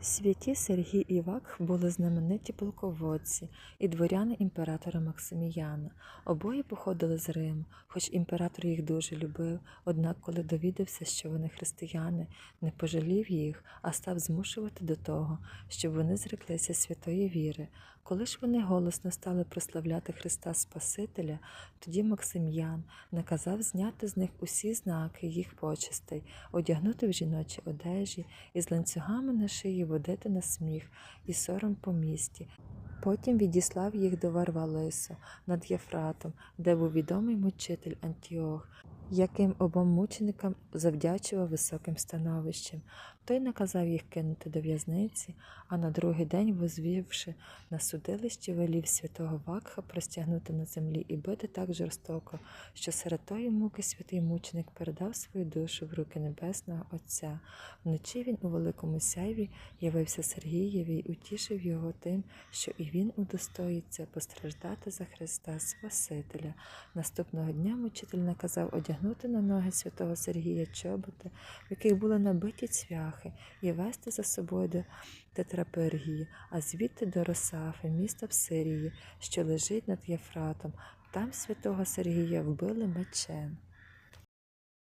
Святі Сергій і Вакх були знамениті полководці і дворяни імператора Максиміяна. Обоє походили з Риму, хоч імператор їх дуже любив, однак, коли довідався, що вони християни, не пожалів їх, а став змушувати до того, щоб вони зреклися святої віри. Коли ж вони голосно стали прославляти Христа Спасителя, тоді Максим'ян наказав зняти з них усі знаки їх почестей, одягнути в жіночі одежі і з ланцюгами на шиї водити на сміх і сором по місті. Потім відіслав їх до Варвалису над Єфратом, де був відомий мучитель Антіох, яким обом мученикам завдячував високим становищем. Той наказав їх кинути до в'язниці, а на другий день, возвівши на судилище, велів святого Вакха простягнути на землі і бити так жорстоко, що серед тої муки святий мученик передав свою душу в руки Небесного Отця. Вночі він у великому сяйві явився Сергієві й утішив його тим, що і він удостоїться постраждати за Христа Спасителя. Наступного дня мучитель наказав одягнути на ноги святого Сергія чоботи, в яких були набиті цвяхи, і вести за собою до Тетрапергії, а звідти до Росафи, міста в Сирії, що лежить над Єфратом. Там святого Сергія вбили мечем.